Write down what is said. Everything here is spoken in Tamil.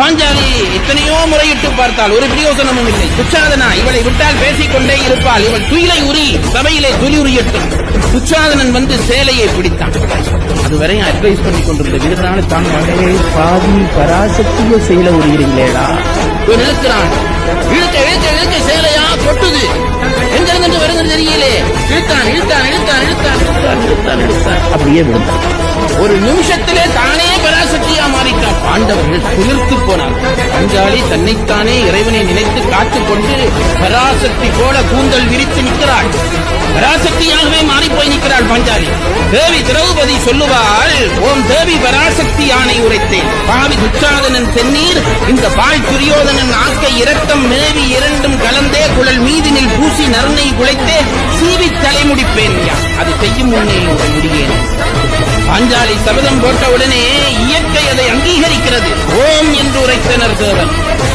பாஞ்சாலி எத்தனையோ முறையிட்டு பார்த்தால் ஒரு பிரயோசனமும் இல்லை. துச்சாதனா இவளை விட்டால் பேசிக்கொண்டே இருப்பாள். இவள் துயிலை உரி சபையிலே துளி உரியட்டும். துச்சாதனன் வந்து சேலையை பிடித்தான். அதுவரை அட்வைஸ் பண்ணி கொண்டிருந்த வீரனான தான் மகளே பாதி பராசக்திய செயல உரியீங்களேடா இழுக்கிறான். இழுக்க இழுக்க இழுக்க சேலையா? கொட்டுது எங்கிருந்து வருகிறது தெரியலே. இழுத்தான் இழுத்தான் இழுத்தான் இழுத்தான் இழுத்தான் இழுத்தான். அப்படியே விழுந்தான். ஒரு நிமிஷத்திலே தான் உயிர்த்து போனான். போனார் தன்னைத்தானே இறைவனை நினைத்து காத்துக் கொண்டு பராசக்தி போல கூந்தல் விரித்து நிற்கிறாள். பராசக்தியாகவே மாறிப்போய் நிற்கிறாள் பஞ்சாலி. தேவி திரௌபதி சொல்லுவாள் ஓம் தேவி பராசக்தி யானை உரைத்தேன். பாவி துச்சாதனன் தென்னீர் இந்த பால் துரியோதனன் ஆக்கை இரத்தம் மேவி இரண்டும் கலந்தே குழல் மீதினில் பூசி நறுனை குலைத்தே சீவி தலைமுடிப்பேன் யான். அது செய்யும் முன்னே முடியேன். பாஞ்சாலி சபதம் போட்ட உடனே இயற்கை அதை அங்கீகரிக்கிறது. ஓ துறை திணறுகிறது